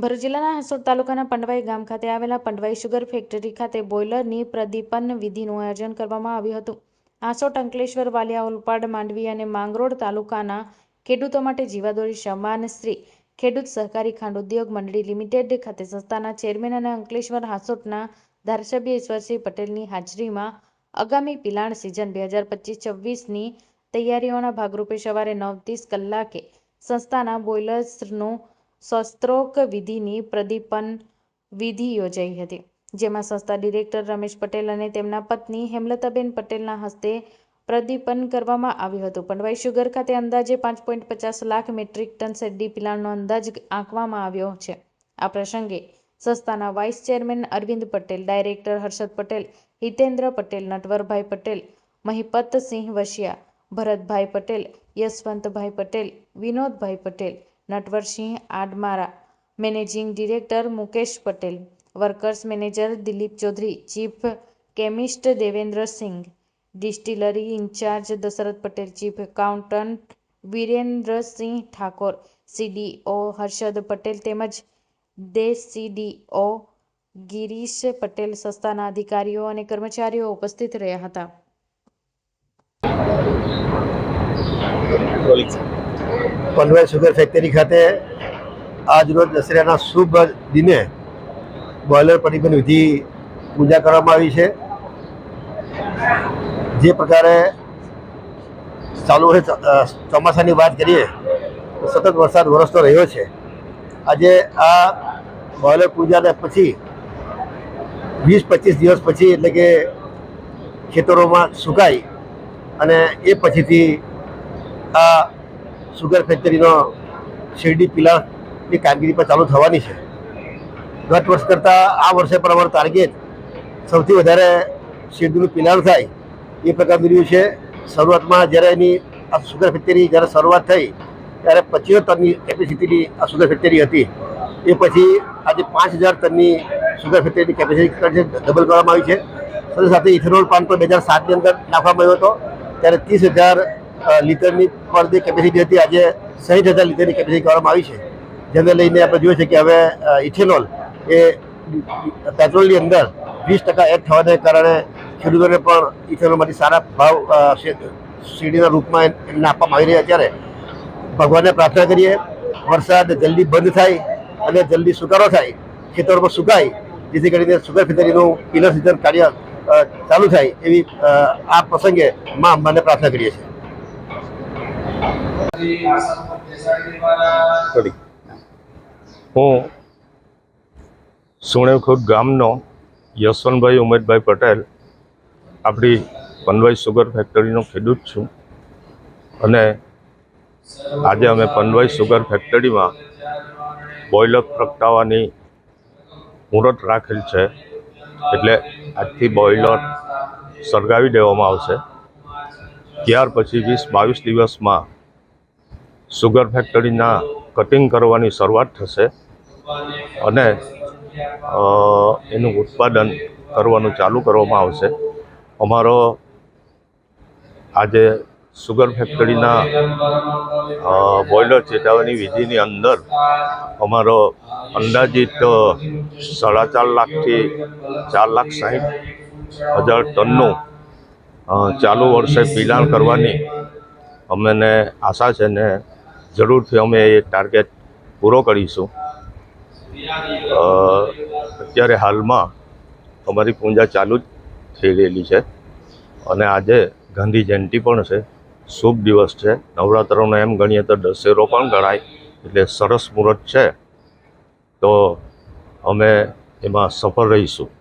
ભરૂચ જિલ્લાના હાંસોડ તાલુકાના પંડવાઈ ગામ ખાતે આવેલા પંડવાઈ શુગર ફેક્ટરી ખાતે બોઇલરની પ્રદીપન વિધિનું આયોજન કરવામાં આવ્યું હતું. હાંસોડ અંકલેશ્વર વાલિયા ઓલપાડ માંડવી અને માંગરોળ તાલુકાના ખેડૂતો માટે જીવાદોરી સમાન શ્રી ખેડૂત સહકારી ખાંડ ઉદ્યોગ મંડળી લિમિટેડ ખાતે સંસ્થાના ચેરમેન અને અંકલેશ્વર હાંસોટના ધારાસભ્ય ઈશ્વરસિંહ પટેલની હાજરીમાં આગામી પિલાણ સિઝન બે હજાર પચીસ છવ્વીસની તૈયારીઓના ભાગરૂપે સવારે નવ ત્રીસ કલાકે સંસ્થાના બોઇલર્સનું શસ્ત્રોક વિધિની પ્રદીપન વિધિ યોજાઈ હતી, જેમાં સંસ્થા ડિરેક્ટર રમેશ પટેલ અને તેમના પત્ની હેમલતાબેન પટેલના હસ્તે પ્રદીપન કરવામાં આવ્યું હતું. પંડવાઈ શુગર ખાતે અંદાજે પાંચ પોઈન્ટ પચાસ લાખ મેટ્રિક ટન શેરડી પિલાણનો અંદાજ આંકવામાં આવ્યો છે. આ પ્રસંગે સંસ્થાના vice chairman Arvind Patel, director Harshad Patel, Hitendra Patel, Natvarbhai Patel, Mahipatsinh Vashiya Bharatbhai Patel, Yashvantbhai Patel, Vinodbhai Patel Natvarsinh Adamara, managing director Mukesh Patel, workers manager Dilip Chaudhary, chief chemist Devendra Singh, distillery incharge Dashrath Patel, chief accountant Virendrasinh Thakor, CDO Harshad Patel તેમજ દેસીડીઓ ગિરીશ પટેલ સંસ્થાના અધિકારીઓ અને કર્મચારીઓ ઉપસ્થિત રહ્યા હતા. Panvel sugar factory ખાતે આજરોજ દશેરાના શુભ દિને બોઇલર પરિબન વિધિ પૂજા કરવામાં આવી છે. જે પ્રકારે ચાલુ વર્ષે ચોમાસાની વાત કરીએ, તો સતત વરસાદ વરસતો રહ્યો છે. આજે આ બોઇલર પૂજાને પછી વીસ પચીસ દિવસ પછી એટલે કે ખેતરોમાં સુકાય અને એ પછીથી આ સુગર ફેક્ટરીનો શેરડી પિલાની કામગીરી પણ ચાલુ થવાની છે. ગત વર્ષ કરતાં આ વર્ષે પણ અમારું ટાર્ગેટ સૌથી વધારે શેરડીનું પિલાણ થાય એ પ્રકારનું રહ્યું છે. શરૂઆતમાં જ્યારે એની આ સુગર ફેક્ટરી જ્યારે શરૂઆત થઈ, ત્યારે પચીસો ટનની કેપેસિટીની આ સુગર ફેક્ટરી હતી. એ પછી આજે પાંચ હજાર ટનની સુગર ફેક્ટરીની કેપેસિટી ડબલ કરવામાં આવી છે. સાથે સાથે ઇથેનોલ પ્લાન્ટ બે હજાર સાતની અંદર નાખવામાં આવ્યો હતો. ત્યારે ત્રીસ હજાર લીટરની પર જે કેપેસિટી હતી, આજે સાઠ હજાર લીટરની કેપેસિટી કરવામાં આવી છે. જેને લઈને આપણે જોઈએ છે કે હવે ઇથેનોલ એ પેટ્રોલની અંદર વીસ ટકા એડ થવાને કારણે ખેડૂતોને પણ ઇથેનોલમાંથી સારા ભાવ શેરડીના રૂપમાં એમને આપવામાં આવી રહ્યા ત્યારે ભગવાનને પ્રાર્થના કરીએ, વરસાદ જલ્દી બંધ થાય અને જલ્દી સુકારો થાય, ખેતરોમાં સુકાય, જેથી કરીને સુગર ફેક્ટરીનું પિલર સિઝન કાર્ય ચાલુ થાય એવી આ પ્રસંગે મા અંબાને પ્રાર્થના કરીએ છીએ. હું સુણેવખુદ ગામનો યશવંતભાઈ ઉમેદભાઈ પટેલ, આપણી પનવાઈ સુગર ફેક્ટરીનો ખેડૂત છું. અને આજે અમે પનવાઈ સુગર ફેક્ટરીમાં બોઇલર પ્રગટાવવાની મુહૂર્ત રાખેલ છે. એટલે આજથી બોઇલર સળગાવી દેવામાં આવશે. ત્યાર પછી વીસ બાવીસ દિવસમાં સુગર ફેક્ટરીના કટિંગ કરવાની શરૂઆત થશે અને એનું ઉત્પાદન કરવાનું ચાલુ કરવામાં આવશે. અમારો આજે સુગર ફેક્ટરીના બોઇલર ચેતવવાની વિધિની અંદર અમારો અંદાજિત સાડા ચાર લાખથી ચાર લાખ સાહીઠ હજાર ટનનું ચાલુ વર્ષે પિલાણ કરવાની અમને આશા છે ને જરૂરથી અમે એ ટાર્ગેટ પૂરો કરીશું. અત્યારે હાલમાં અમારી પૂજા ચાલુ જ થઈ રહેલી છે. અને આજે ગાંધી જયંતિ પણ છે. શુભ દિવસ છે. નવરાત્રનો એમ ગણીએ તો દશેરો પણ ગણાય. એટલે સરસ મુહૂર્ત છે. તો અમે એમાં સફળ રહીશું.